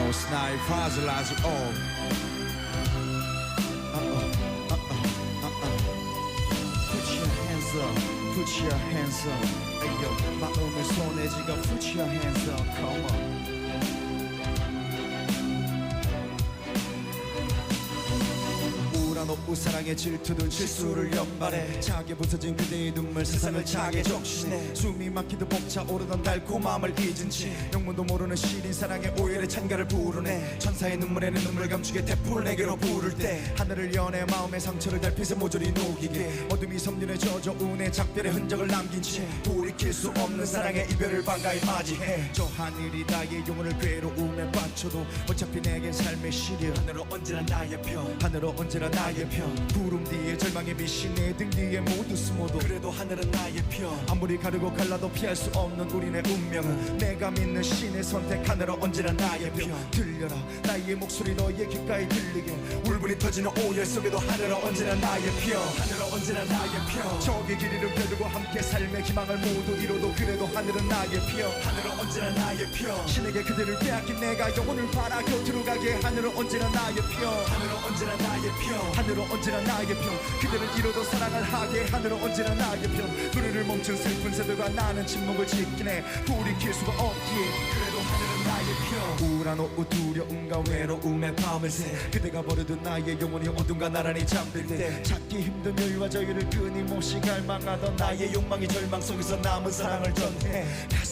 어 스나이퍼즈 라즈 어 Put your hands up, put your hands up. Ayo, 마음의 손에 쥐가 put your hands up, come on. 우울한 옷 사랑의 질투는 실수를 연발해 차게 부서진 그대의 눈물 세상을 차게 적시네 숨이 막히듯 벅차오르던 달콤함을 잊은 채 영문도 모르는 시린 사랑의 오열의 찬가를 부르네 천사의 눈물에는 눈물 감추게 대포를 내게로 부를 때 하늘을 연해 마음의 상처를 달빛에 모조리 녹이게 어둠이 섬유에 젖어 운의 작별의 흔적을 남긴 채 돌이킬 수 없는 사랑의 이별을 반가이 맞이해 저 하늘이 나의 영혼을 괴로움에 빠쳐도 어차피 내겐 삶의 시련 하늘은 언제나 나의 편 하늘은 언제나 나의 편. 구름 뒤에 절망의 빛이 내 등 뒤에 모두 숨어도 그래도 하늘은 나의 편. 아무리 가르고 갈라도 피할 수 없는 우리네 운명은 내가 믿는 신의 선택 하늘은 언제나 나의 편. 들려라. 나의 목소리 너의 귓가에 들리게. 울분이 터지는 오열 속에도 하늘은 언제나 나의 편. 하늘은 언제나 나의 편. 적의 길이를 펴두고 함께 삶의 희망을 모두 이뤄도 그래도 하늘은 나의 편. 하늘은 언제나 나의 편. 신에게 그들을 빼앗긴 내가 영혼을 바라 곁으로 가게. 하늘은 언제나 나의 편. 하늘은 언제나 나의 편 하늘은 언제나 나의 편. 그들을 이뤄도 사랑을 하게 하늘은 언제나 나의 편. 노래를 멈춘 슬픈 새들과 나는 침묵을 지키네. 돌이킬 수가 없기에 그래도 하늘은 나의 편. 우울한 오후 두려움과 외로움의 밤을 새. 그대가 버려둔 나의 영혼이 어둠과 나란히 잠들 때. 찾기 힘든 여유와 저유를 끊임없이 갈망하던 나의 욕망이 절망 속에서 남은 사랑을 전해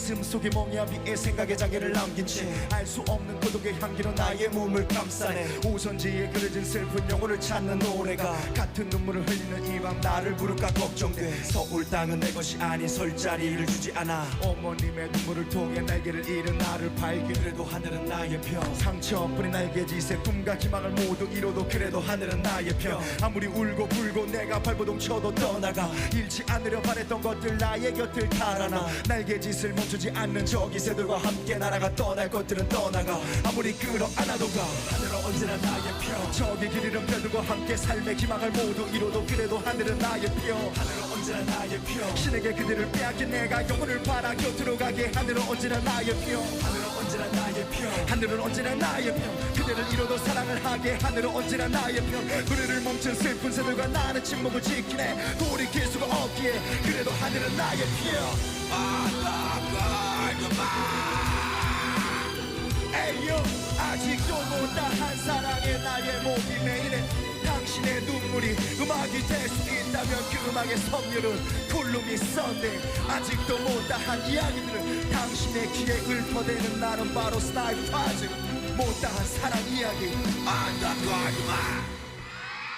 가슴 속에 멍이야 비의 생각의 장애를 남긴 채 알 수 없는 고독의 향기로 나의 몸을 감싸네. 오선지에 그려진 슬픈 영혼을 찾는 노래가 같은 눈물을 흘리는 이 밤 나를 부를까 걱정돼. 서울 땅은 내 것이 아닌 설 자리를 주지 않아. 어머님의 눈물을 통해 날개를 잃은 나를 발견해도 하늘은 나의 편. 상처뿐인 날개짓에 꿈과 희망을 모두 이뤄도 그래도 하늘은 나의 편. 아무리 울고 불고 내가 발버둥 쳐도 떠나가. 잃지 않으려 바랬던 것들 나의 곁을 달아나. 날개짓을 멈추 지 않는 저기 새들과 함께 날아가 떠날 것들은 떠나가. 아무리 끌어안아도 가 하늘은 언제나 나의 편 저기 길 잃은 펴두고 함께 삶의 희망을 모두 이뤄도 그래도 하늘은 나의 편 하늘은 언제나 나의 편 신에게 그들을 빼앗긴 내가 영혼을 바라 곁으로 가게 하늘은 언제나 나의 편 하늘은 언제나 나의 편 하늘은 언제나 나의 편 그대를 이뤄도 사랑을 하게 하늘은 언제나 나의 편 노래를 멈춘 슬픈 새들과 나는 침묵을 지키네. 돌이킬 수가 없기에 그래도 하늘은 나의 편 에이 못다한 사랑에 나의 몸이 메이네. 당신의 눈물이 음악이 될 수 있다면 그 음악의 선율은 굴름이 썬데 아직도 못다한 이야기들은 당신의 귀에 읊어대는 나는 바로 스나이파즈 못다한 사랑 이야기. 안다가지마